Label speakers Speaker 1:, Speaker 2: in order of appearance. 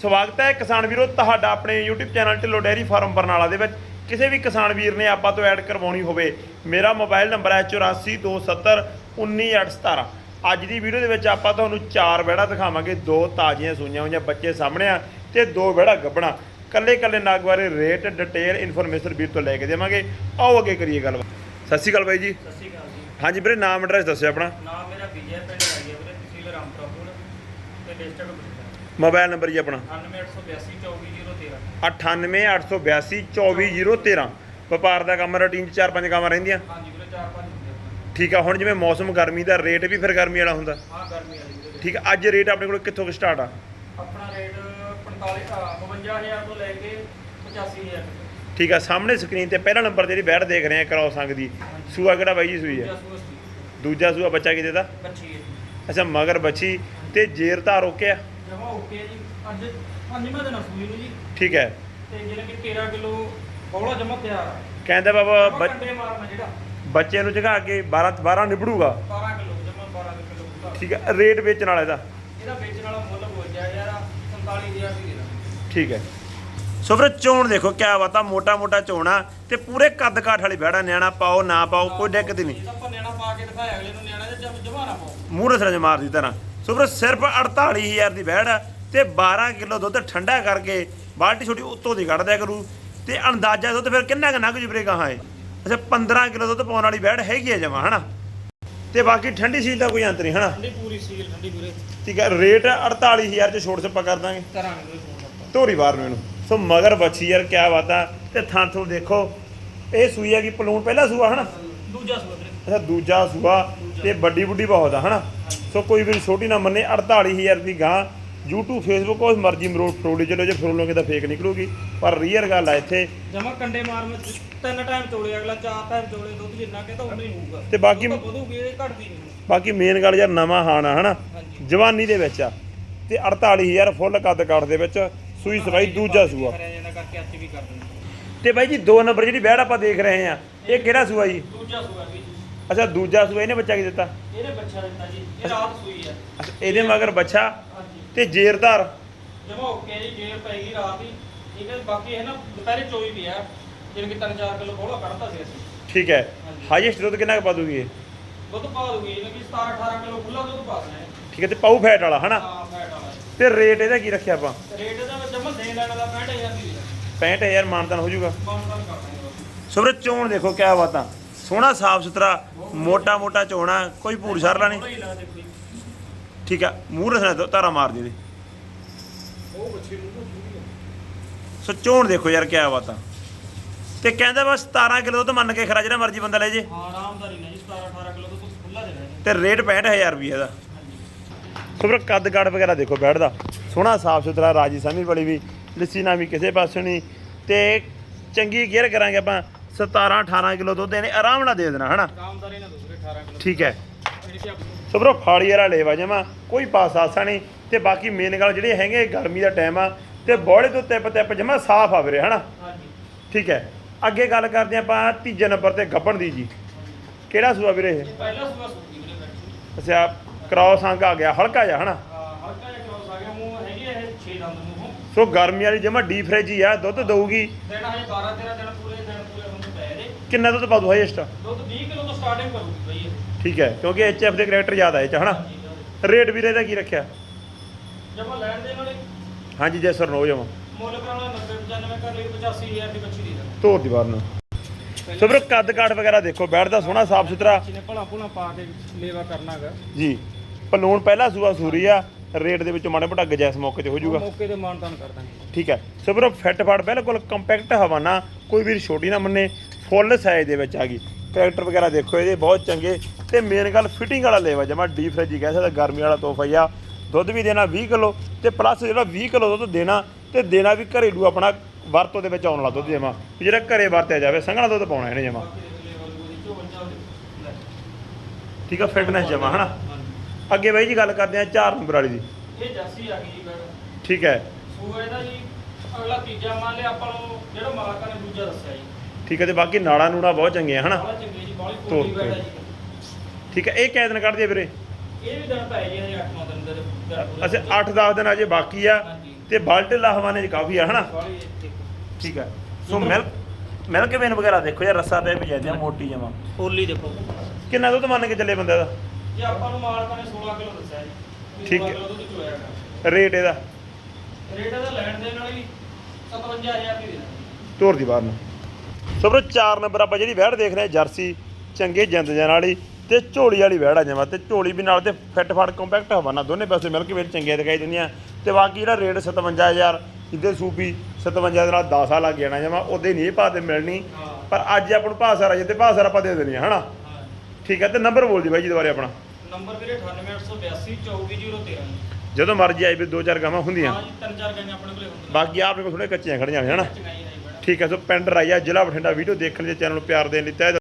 Speaker 1: ਸਵਾਗਤ ਹੈ ਕਿਸਾਨ ਵੀਰੋ ਤੁਹਾਡਾ ਆਪਣੇ YouTube channel Dhillon dairy farm Barnala ਦੇ ਵਿੱਚ। ਕਿਸੇ ਵੀ ਕਿਸਾਨ ਵੀਰ ਨੇ ਆਪਾਂ ਤੋਂ ਐਡ ਕਰਵਾਉਣੀ ਹੋਵੇ ਮੇਰਾ ਮੋਬਾਈਲ ਨੰਬਰ ਹੈ 8427191817 ਅੱਜ ਦੀ ਵੀਡੀਓ ਦੇ ਵਿੱਚ ਆਪਾਂ ਤੁਹਾਨੂੰ ਚਾਰ ਵਿਹੜਾ ਦਿਖਾਵਾਂਗੇ ਦੋ ਤਾਜ਼ੀਆਂ ਸੂਈਆਂ ਹੋਈਆਂ ਬੱਚੇ ਸਾਹਮਣੇ ਆ ਤੇ ਦੋ ਵਿਹੜਾ ਗੱਬਣਾ। ਕੱਲੇ ਕੱਲੇ ਨਾਗ ਬਾਰੇ ਰੇਟ ਡਿਟੇਲ ਇਨਫੋਰਮੇਸ਼ਨ ਵੀਰ ਤੋਂ ਲੈ ਕੇ ਦੇਵਾਂਗੇ। ਆਓ ਅੱਗੇ ਕਰੀਏ ਗੱਲਬਾਤ। ਸਤਿ ਸ਼੍ਰੀ ਅਕਾਲ ਬਾਈ ਜੀ।
Speaker 2: ਸਤਿ ਸ਼੍ਰੀ ਅਕਾਲ ਜੀ।
Speaker 1: ਹਾਂਜੀ ਵੀਰੇ ਨਾਮ ਐਡਰੈਸ ਦੱਸਿਓ ਆਪਣਾ।
Speaker 2: ਨਾਮ ਮੇਰਾ ਵਿਜੇ ਪਿੰਡ ਰਾਈਆ ਵੀਰੇ ਤਹਿਸੀਲ ਰਾਮਪੁਰ ਤੇ ਡਿਸਟ੍ਰਿਕਟ
Speaker 1: ਮੋਬਾਈਲ ਨੰਬਰ ਜੀ ਆਪਣਾ?
Speaker 2: 9882 24013
Speaker 1: 9882424013 ਵਪਾਰ ਦਾ ਕੰਮ ਰੂਟੀਨ ਚ ਚਾਰ ਪੰਜ ਕੰਮ ਰਹਿੰਦੀਆਂ?
Speaker 2: ਹਾਂਜੀ ਵੀਰੇ ਚਾਰ ਪੰਜ।
Speaker 1: ਠੀਕ ਆ ਹੁਣ ਜਿਵੇਂ ਮੌਸਮ ਗਰਮੀ ਦਾ ਰੇਟ ਵੀ ਫਿਰ ਗਰਮੀ ਵਾਲਾ ਹੁੰਦਾ।
Speaker 2: ਹਾਂ ਗਰਮੀ ਵਾਲੀ
Speaker 1: ਠੀਕ ਆ ਅੱਜ ਰੇਟ ਆਪਣੇ ਕੋਲ ਕਿੱਥੋਂ ਕੁ ਸਟਾਰਟ ਆ?
Speaker 2: ਆਪਣਾ ਰੇਟ 45 ਆ, 52000 ਤੋਂ ਲੈ ਕੇ 85000 ਤੱਕ
Speaker 1: ਠੀਕ ਆ ਸਾਹਮਣੇ ਸਕਰੀਨ ਤੇ ਪਹਿਲਾ ਨੰਬਰ ਜਿਹੜੀ ਬੈਡ ਦੇਖ ਰਹੇ ਆ ਕਰਾਓ ਸੰਗ ਦੀ। ਸੂਆ ਕਿਹੜਾ ਬਾਈ ਜੀ ਸੂਈ ਹੈ ਦੂਜਾ ਸੂਆ ਬੱਚਾ ਕੀ ਦੇਦਾ
Speaker 2: ਬੱਚੀ
Speaker 1: ਅੱਛਾ ਮਗਰ ਬੱਚੀ ਤੇ ਜੇਰ ਧਾਰ ਓਕੇ ਆ
Speaker 2: ਜਮਾ ਓਕੇ ਜੀ। ਅੱਜ ਪੰਜਵਾਂ ਦਿਨ ਆ ਸੂਈ ਨੂੰ ਜੀ।
Speaker 1: ਠੀਕ ਹੈ।
Speaker 2: ਤੇ ਜਿਹੜਾ ਕਿ 13 ਕਿਲੋ ਬੌਲਾ ਜਮਾ ਤਿਆਰ ਆ।
Speaker 1: ਕਹਿੰਦਾ ਬਾਬਾ
Speaker 2: ਜਮਾਂ
Speaker 1: ਬੱਚ-
Speaker 2: ਕੰਡੇ ਮਾਰਨਾ ਜਿਹੜਾ।
Speaker 1: ਬੱਚੇ ਨੂੰ ਜਗਾ ਕੇ 12 12 ਨਿਬੜੂਗਾ।
Speaker 2: 12 ਕਿਲੋ ਜਮਾ 12 ਕਿਲੋ ਦਾ।
Speaker 1: ਠੀਕ ਹੈ ਰੇਟ ਵੇਚਣ ਵਾਲੇ ਦਾ
Speaker 2: ਇਹਦਾ ਵੇਚਣ ਵਾਲਾ ਮੁੱਲ ਹੋ ਜਾ ਯਾਰ 47000 ਦੀ ਦੇ ਦਾਂ।
Speaker 1: ਠੀਕ ਹੈ। ਸੋ ਫਿਰ ਚੋਣ ਦੇਖੋ ਕਿਆ ਬਾਤਾਂ ਮੋਟਾ ਮੋਟਾ ਚੋਣਾ ਤੇ ਪੂਰੇ ਕੱਦ ਕਾਠ ਵਾਲੀ ਬੈੜਾ ਨਿਆਣਾ ਪਾਓ ਨਾ ਪਾਓ ਕੋਈ ਦਿੱਕਤ ਨਹੀਂ।
Speaker 2: ਇਹ ਤਾਂ ਆਪਾਂ ਨਿਆਣਾ ਪਾ ਕੇ ਦਿਖਾਇਆ ਅਗਲੇ ਨੂੰ ਨਿਆਣਾ ਜਬ ਜਮਾਨਾ ਪਾਓ
Speaker 1: ਮੂਹਰੇ ਸਿਰ ਮਾਰਦੀ ਤਰ੍ਹਾਂ ਸੋ ਫਿਰ ਸਿਰਫ 48000 ਦੀ ਆ ਤੇ 12 ਕਿਲੋ ਦੁੱਧ ਠੰਡਾ ਕਰਕੇ ਬਾਲਟੀ ਛੋਟੀ ਉੱਤੋਂ ਦੀ ਕੱਢ ਦਿਆ ਕਰੂ ਤੇ ਅੰਦਾਜ਼ਾ ਦੁੱਧ ਫਿਰ ਕਿੰਨਾ ਕੁ ਨੰਗ ਜੁਬਰੇ ਕਹਾਂ ਹੈ ਅੱਛਾ 15 ਕਿਲੋ ਦੁੱਧ ਪਾਉਣ ਵਾਲੀ ਬੈੜ ਹੈਗੀ ਆ ਜਮਾ ਹਨਾ? ਤੇ ਬਾਕੀ ਠੰਡੀ ਸੀਲ ਦਾ ਕੋਈ ਅੰਤ ਨਹੀਂ ਹਨਾ?
Speaker 2: ਠੰਡੀ ਪੂਰੀ ਸੀਲ ਠੰਡੀ ਪੂਰੇ।
Speaker 1: ਠੀਕ ਹੈ ਰੇਟ 48000 ਚ ਛੋਟ ਛੱਪਾ ਕਰ ਦਾਂਗੇ।
Speaker 2: ਕਰਾਂਗੇ
Speaker 1: ਧੋਰੀ ਬਾਹਰ ਨੂੰ ਇਹਨੂੰ। ਸੋ ਮਗਰ ਬੱਚੀ ਯਾਰ ਕਿਆ ਬਾਤਾਂ ਤੇ ਥਾਂ ਥੋਂ ਦੇਖੋ ਇਹ ਸੂਈ ਆ ਕੀ ਪਲੂਣ ਪਹਿਲਾ ਸੂਆ ਹਨਾ?
Speaker 2: ਦੂਜਾ ਸੂਆ ਵੀਰੇ।
Speaker 1: ਅੱਛਾ ਦੂਜਾ ਸੂਆ ਤੇ ਵੱਡੀ ਬੁੱਢੀ ਬਹੁਤ ਆ ਹਨਾ? ਸੋ ਕੋਈ ਵੀ ਛੋਟੀ ਨਾ ਮੰਨੇ 48000 ਦੀ ਗਾਂ YouTube Facebook ਉਸ ਮਰਜ਼ੀ ਮਰੋੜ ਫਰੋੜੀ ਚਲੋ ਜੇ ਫਰੋਲੋਗੇ ਤਾਂ ਫੇਕ ਨਿਕਲੂਗੀ। ਪਰ ਰੀਅਲ ਗੱਲ ਆ ਇੱਥੇ।
Speaker 2: ਜਮਾ ਕੰਡੇ ਮਾਰ ਮੈਂ ਤਿੰਨ ਟਾਈਮ ਤੋੜੇ ਅਗਲਾ ਚਾਰ ਟਾਈਮ ਤੋੜੇ ਦੁੱਧ ਜਿੰਨਾ ਕਿ ਤਾਂ ਉਨਾ ਹੀ ਹੋਊਗਾ।
Speaker 1: ਤੇ ਬਾਕੀ-
Speaker 2: ਵਧੂਗੀ ਇਹ ਘਟਦੀ ਨਹੀਂ।
Speaker 1: ਬਾਕੀ ਮੇਨ ਗੱਲ ਯਾਰ ਨਵਾਂ ਹਾਣ ਹਨਾ? ਜਵਾਨੀ ਦੇ ਵਿੱਚ ਆ। ਤੇ 48000 ਫੁੱਲ ਕੱਦ ਕਾਠ ਦੇ ਵਿੱਚ ਸੂਈ ਸਵਾਈ ਦੂਜਾ ਸੂਆ। ਤੇ ਬਾਈ ਜੀ ਦੋ ਨੰਬਰ ਜਿਹੜੀ ਬੈੜ ਆਪਾਂ ਦੇਖ ਰਹੇ ਆ ਇਹ ਕਿਹੜਾ ਸੂਆ ਜੀ?
Speaker 2: ਦੂਜਾ ਸੂਆ ਵੀ
Speaker 1: ਅੱਛਾ ਦੂਜਾ ਸੂਆ ਇਹਨੇ ਬੱਚਾ ਕੀ ਦਿੱਤਾ?
Speaker 2: ਇਹਨੇ ਬੱਚਾ ਦਿੱਤਾ ਜੀ ਇਹ ਰਾਤ ਸੂਈ ਆ।
Speaker 1: ਅੱਛਾ ਇਹਦੇ ਮਗਰ ਬੱਚਾ
Speaker 2: ਹਾਂਜੀ।
Speaker 1: ਤੇ ਜੇਰਦਾਰ।
Speaker 2: ਜਮਾ ਓਕੇ ਜੀ ਜੇਰ ਪੈਗੀ ਰਾਤ ਹੀ ਹੈ ਬਾਕੀ ਹੈ ਨਾ ਦੁਪਹਿਰੇ ਚੋਈ ਪਿਆ ਜਿਵੇਂ ਕਿ 3-4 ਕਿਲੋ ਬੋਲਾ ਕੱਢਤਾ ਸੀ ਅਸੀਂ।
Speaker 1: ਠੀਕ ਹੈ।
Speaker 2: ਹਾਂਜੀ।
Speaker 1: ਹਾਈਐਸਟ ਦੁੱਧ ਕਿੰਨਾ ਕੁ ਪਾ ਦੂਗੀ ਇਹ?
Speaker 2: ਦੁੱਧ ਪਾ ਦੂਗੀ ਜਿਵੇਂ ਕਿ 17-18 ਕਿਲੋ ਖੁੱਲਾ ਦੁੱਧ ਪਾ ਦੇਣਾ ਹੈ।
Speaker 1: ਠੀਕ ਹੈ ਤੇ ਪਾਉ ਫੈਟ ਵਾਲਾ ਹਨਾ?
Speaker 2: ਹਾਂ ਫੈਟ ਵਾਲਾ
Speaker 1: ਤੇ ਰੇਟ ਇਹਦਾ ਕੀ ਰੱਖਿਆ ਆਪਾਂ?
Speaker 2: ਰੇਟ ਦਾ ਜਮਾ ਦੇਣ ਲੈਣ ਦਾ 65000 ਦੀ ਦੇ
Speaker 1: 65000 ਮਾਨਤਨ ਹੋ ਜਾਊਗਾ।
Speaker 2: ਬਾਉਂਡ ਕਰ ਦਾਂਗੇ ਬਸ।
Speaker 1: ਸੁਬਰ ਚੋਣ ਦੇਖੋ ਕਿਆ ਬਾਤਾਂ। ਸੋਹਣਾ ਸਾਫ਼ ਸੁਥਰਾ ਮੋਟਾ ਮੋਟਾ ਚੋਣਾ ਕੋਈ ਭੂਰ ਸ਼ਰਲਾ ਨਹੀਂ। ਠੀਕ ਆ ਮੂੰਹ ਰਸਣਾ ਤਾਰਾ ਮਾਰ ਦੇ ਦੇ
Speaker 2: ਉਹ ਬੱਚੇ ਨੂੰ ਤਾਂ ਛੂਹੀ ਆ।
Speaker 1: ਸੋ ਚੋਣ ਦੇਖੋ ਯਾਰ ਕਿਆ ਬਾਤਾਂ। ਤੇ ਕਹਿੰਦਾ ਬਸ 17 ਕਿਲੋ ਦੁੱਧ ਮੰਨ ਕੇ ਖਰਾ ਜਿਹੜਾ ਮਰਜ਼ੀ ਬੰਦਾ ਲੈ ਜੇ।
Speaker 2: ਹਾਂ ਆਰਾਮਦਾਰੀ ਨਾਲ ਜੀ 17-18 ਕਿਲੋ ਦੁੱਧ ਖੁੱਲਾ ਦੇਣਾ ਹੈ
Speaker 1: ਤੇ ਰੇਟ 65000 ਰੁਪਏ ਦਾ।
Speaker 2: ਹਾਂਜੀ
Speaker 1: ਸੁਬਰ ਕੱਦ ਕਾਠ ਵਗੈਰਾ ਦੇਖੋ ਬੈਠਦਾ। ਸੋਹਣਾ ਸਾਫ਼ ਸੁਥਰਾ ਰਾਜੀ ਸਮੀ ਵਾਲੀ ਵੀ ਲੱਸੀ ਨਾ ਵੀ ਕਿਸੇ ਪਾਸੋਂ ਨਹੀਂ। ਤੇ ਚੰਗੀ ਕੇਅਰ ਕਰਾਂਗੇ ਆਪਾਂ। 17 18 ਕਿਲੋ ਦੁੱਧ ਇਹਨੇ ਆਰਾਮ ਨਾਲ ਦੇ ਦੇਣਾ ਹਨਾ?
Speaker 2: ਆਰਾਮਦਾਰੀ ਨਾਲ ਦੂਸਰੇ 18 ਕਿਲੋ।
Speaker 1: ਠੀਕ ਹੈ।
Speaker 2: ਆਪ-
Speaker 1: ਸਬਰੋ ਫਾੜੀ ਵਾਲਾ ਲੇਵਾ ਜਮਾ ਕੋਈ ਪਾਸ ਆਸਾ ਨਹੀਂ। ਤੇ ਬਾਕੀ ਮੇਨ ਗੱਲ ਜਿਹੜੇ ਹੈਗੇ ਗਰਮੀ ਦਾ ਟਾਈਮ ਆ। ਤੇ ਬੋਲੇ ਤੋਂ ਤਿਪ ਤਿਪ ਜਮਾ ਸਾਫ਼ ਆ ਵੀਰੇ ਹਨਾ? ਠੀਕ ਹੈ। ਅੱਗੇ ਗੱਲ ਕਰਦੇ ਆਪਾਂ ਤੀਜੇ ਨੰਬਰ ਤੇ ਗੱਬਣ ਦੀ ਜੀ। ਕਿਹੜਾ ਸੂਆ ਵੀਰੇ ਇਹ?
Speaker 2: ਪਹਿਲਾ ਸੂਆ ਸੁੱਕੀ ਵੀਰੇ
Speaker 1: ਅੱਛਾ ਕ੍ਰਾਸ ਅੰਗ ਆ ਗਿਆ ਹਲਕਾ ਜਿਹਾ ਹਨਾ?
Speaker 2: ਹਾਂ ਹਲਕਾ ਜਿਹਾ ਕ੍ਰੋਸ ਆ ਗਿਆ। ਮੂੰਹ ਹੈਗੀ ਇਹ 6 ਦੰਦ ਮੂੰਹੋਂ।
Speaker 1: ਸੋ ਗਰਮੀ ਵਾਲੀ ਜਮਾ ਡੀਪ ਫ੍ਰਿਜ ਹੀ ਆ ਦੁੱਧ ਦਊਗੀ।
Speaker 2: ਦਿਨ ਹਜੇ 12 13 ਦਿਨ ਪੂਰੇ ਦਿਨ ਪੂਰੇ ਹੁਣ ਪੈ ਰਹੇ
Speaker 1: ਕਿੰਨਾ ਦੁੱਧ ਪਾ ਦੂ ਹਾਈਐਸਟ
Speaker 2: ਦੁੱਧ 20 ਕਿਲੋ ਤੋਂ ਸਟਾਰਟਿੰਗ ਕਰੂਗੀ ਬਈ ਇਹ।
Speaker 1: ਠੀਕ ਹੈ ਕਿਉਂਕਿ ਐਚਐਫ ਦੇ ਕਰੈਕਟਰ ਜ਼ਿਆਦਾ ਇਹ ਚ ਹਨਾ? ਰੇਟ ਵੀਰੇ ਦਾ ਕੀ ਰੱਖਿਆ?
Speaker 2: ਜਮਾ ਲੈਣ ਦੇ ਨਾਲੇ
Speaker 1: ਹਾਂਜੀ ਜੈ ਸਰ ਨੋ ਜਮਾ।
Speaker 2: ਮੁੱਲ ਕਰਾਉਣਾ 90 95 ਕਰ ਲਈ 85000 ਦੀ ਬੱਚੀ ਦੀ ਦੇਣਾ।
Speaker 1: ਤੋਰ ਦੀ ਬਾਰ ਨੂੰ। ਸੋ ਵੀਰੇ ਕੱਦ ਕਾਠ ਵਗੈਰਾ ਦੇਖੋ ਬੈਠਦਾ ਸੋਹਣਾ ਸਾਫ਼ ਸੁਥਰਾ।
Speaker 2: ਨੇ ਭਲਾ ਭੁਲਾ ਪਾ ਕੇ ਲੇਵਾ ਕਰਨਾਗਾ
Speaker 1: ਜੀ ਪਲੂਣ ਪਹਿਲਾ ਸੂਆ ਸੂਰੀ ਆ ਰੇਟ ਦੇ ਵਿੱਚ ਮਾੜਾ ਮੋਟਾ ਗਜੈਸ ਮੌਕੇ ਤੇ ਹੋ ਜਾਊਗਾ।
Speaker 2: ਮੌਕੇ ਤੇ ਮਾਨਤਾਨ ਕਰ ਦਾਂਗੇ।
Speaker 1: ਠੀਕ ਹੈ ਸੋ ਵੀਰੋ ਫਿੱਟ ਫਾੜ ਬਿਲਕੁਲ ਕੰਪੈਕਟ ਹਵਾਨਾ ਕੋਈ ਵੀ ਛੋਟੀ ਨਾ ਮੰਨੇ ਫੁੱਲ ਸਾਈਜ਼ ਦੇ ਵਿੱਚ ਆ ਗਈ। ਕਰੈਕਟਰ ਵਗੈਰਾ ਦੇਖੋ ਇਹਦੇ ਬਹੁਤ ਚੰਗੇ। ਤੇ ਮੇਨ ਗੱਲ ਫਿਟਿੰਗ ਵਾਲਾ ਲੇਵਾ ਜਮਾ ਡੀਪ ਫ੍ਰਿਜ ਹੀ ਕਹਿ ਸਕਦਾ ਗਰਮੀ ਵਾਲਾ ਤੋਹਫਾ ਹੀ ਆ। ਦੁੱਧ ਵੀ ਦੇਣਾ 20 ਕਿਲੋ ਤੇ ਪਲੱਸ ਜਿਹੜਾ 20 ਕਿਲੋ ਦੁੱਧ ਦੇਣਾ ਤੇ ਦੇਣਾ ਵੀ ਘਰੇਲੂ ਆਪਣਾ ਵਰਤੋਂ ਦੇ ਵਿੱਚ ਆਉਣ ਵਾਲਾ ਦੁੱਧ ਜਮਾ। ਜਿਹੜਾ ਘਰੇ ਵਰਤਿਆ ਜਾਵੇ ਸੰਘਣਾ ਦੁੱਧ ਪਾਉਣਾ ਇਹਨੇ ਜਮਾ। ਠੀਕ ਆ ਫਿਟਨੈਸ ਜਮਾ ਹਨਾ? ਅੱਗੇ ਬਾਈ ਜੀ ਗੱਲ ਕਰਦੇ ਆ 4 ਨੰਬਰ ਵਾਲੀ ਦੀ।
Speaker 2: ਇਹ ਜਰਸੀ ਆ ਗਈ ਜੀ
Speaker 1: ਠੀਕ ਹੈ।
Speaker 2: ਸੂਏ ਦਾ ਜੀ ਅਗਲਾ ਤੀਜਾ ਮੰਨ ਲਿਆ ਆਪਾਂ ਨੂੰ ਜਿਹੜਾ ਮਾਲਕਾਂ ਨੇ ਦੂਜਾ ਦੱਸਿਆ ਜੀ।
Speaker 1: ਠੀਕ ਹੈ ਤੇ ਬਾਕੀ ਨਾੜਾ ਨੂੜਾ ਬਹੁਤ ਚੰਗੇ ਆ ਹਨਾ?
Speaker 2: ਬੜਾ ਚੰਗੀ ਜੀ ਬਾਲੀ
Speaker 1: ਤੋਰ
Speaker 2: ਆ
Speaker 1: ਕੇ।
Speaker 2: ਜੀ।
Speaker 1: ਠੀਕ ਹੈ ਇਹ ਕਿਹ ਦਿਨ ਕੱਢਦੇ ਵੀਰੇ?
Speaker 2: ਇਹ ਵੀ ਦਿਨ ਪੈ ਜੀ ਹਜੇ 8-9 ਦਿਨ ਦੇ
Speaker 1: ਅੱਛਾ 8-10 ਦਿਨ ਅਜੇ ਬਾਕੀ ਆ
Speaker 2: ਹਾਂਜੀ।
Speaker 1: ਤੇ ਬਾਲਟੇਲਾ ਹਵਾਨੇ ਚ ਕਾਫੀ ਆ ਹਨਾ?
Speaker 2: ਵਾਲੀ
Speaker 1: ਠੀਕ ਹੈ। ਸੋ ਮਿਲਕ ਮਿਲਕ ਵੇਨ ਵਗੈਰਾ ਦੇਖੋ ਯਾਰ ਰੱਸਾ ਟਾਈਪ ਜਾਂਦੇ ਆ ਮੋਟੀ ਜਮਾ।
Speaker 2: ਹੋਲੀ ਦੇਖੋ।
Speaker 1: ਕਿੰਨਾ ਦੁੱਧ ਮੰਨ ਕੇ ਚੱਲੇ ਬੰਦੇ ਦਾ?
Speaker 2: ਜੇ ਆਪਾਂ ਨੂੰ ਮਾਲਕਾਂ ਨੇ 16 ਕਿਲੋ ਦੱਸਿਆ ਜੀ। ਵੀ
Speaker 1: ਠੀਕ
Speaker 2: 16
Speaker 1: ਹੈ।
Speaker 2: ਕਿਲੋ ਦੁੱਧ ਚੋਇਆ ਹੈਗਾ
Speaker 1: ਰੇਟ ਇਹਦਾ?
Speaker 2: ਰੇਟ ਇਹਦਾ ਲੈਣ ਦੇ ਨਾਲ ਹੀ 57000 ਦੀ ਦੇਣਾ
Speaker 1: ਤੋਰ ਦੀ ਬਾਹਰ ਨੂੰ। ਸੋ ਵੀਰੋ 4 ਨੰਬਰ ਆਪਾਂ ਜਿਹੜੀ ਵਹਿੜ ਦੇਖ ਰਹੇ ਹਾਂ ਜਰਸੀ ਚੰਗੇ ਜਿੰਦ ਜਾਨ ਵਾਲੀ ਤੇ ਝੋਲੀ ਵਾਲੀ ਵਹਿੜ ਆ ਜਮਾ ਤੇ। ਝੋਲੀ ਵੀ ਨਾਲ ਤੇ ਫਿੱਟ ਫਾਟ ਕੰਪੈਕਟ ਹਵਾਨਾ ਦੋਨੇ ਪਾਸੇ ਮਿਲਕ ਵੇਲ ਚੰਗੀਆਂ ਦਿਖਾਈ ਦਿੰਦੀਆਂ। ਤੇ ਬਾਕੀ ਜਿਹੜਾ ਰੇਟ 57000 ਜਿੱਦੇ ਸੂਪੀ 57 ਦੇ ਨਾਲ 10 ਸਾਲ ਲੱਗ ਜਾਣਾ ਜਮਾ ਉਹਦੇ ਨਹੀਂ ਇਹ ਭਾਅ ਤੇ ਮਿਲਣੀ।
Speaker 2: ਹਾਂ
Speaker 1: ਪਰ ਅੱਜ ਆਪਾਂ ਨੂੰ ਭਾਅ ਸਾਰਾ ਜਿੱਤੇ ਭਾਅ ਸਾਰਾ ਆਪਾਂ ਦੇ ਦੇਣੀ ਆ ਹਨਾ?
Speaker 2: ਹਾਂ
Speaker 1: ਠੀਕ ਹੈ ਤੇ ਨੰਬਰ ਬੋਲ ਜੀ ਬਾਈ ਜੀ ਦੁਬਾਰੇ ਆਪਣਾ।
Speaker 2: ਨੰਬਰ ਵੀਰੇ 98882 24013
Speaker 1: ਜਦੋਂ ਮਰਜ਼ੀ ਆਈ ਵੀ ਦੋ ਚਾਰ ਗਾਵਾਂ ਹੁੰਦੀਆਂ।
Speaker 2: ਹਾਂ ਜੀ ਤਿੰਨ ਚਾਰ ਗਾਈਆਂ ਆਪਣੇ ਕੋਲੇ ਹੁੰਦੀਆਂ।
Speaker 1: ਬਾਕੀ ਆਪਣੇ ਕੋਲ ਥੋੜੇ ਕੱਚੀਆਂ ਖੜੀਆਂ ਨੇ ਹਨਾ? ਠੀਕ ਹੈ ਸੋ ਪਿੰਡ ਰਾਈਆ ਜ਼ਿਲ੍ਹਾ ਬਠਿੰਡਾ ਵੀਡੀਓ ਦੇਖਣ ਦੇ ਚੈਨਲ ਨੂੰ ਪਿਆਰ ਦੇਣ ਲਈ ਤਹਿ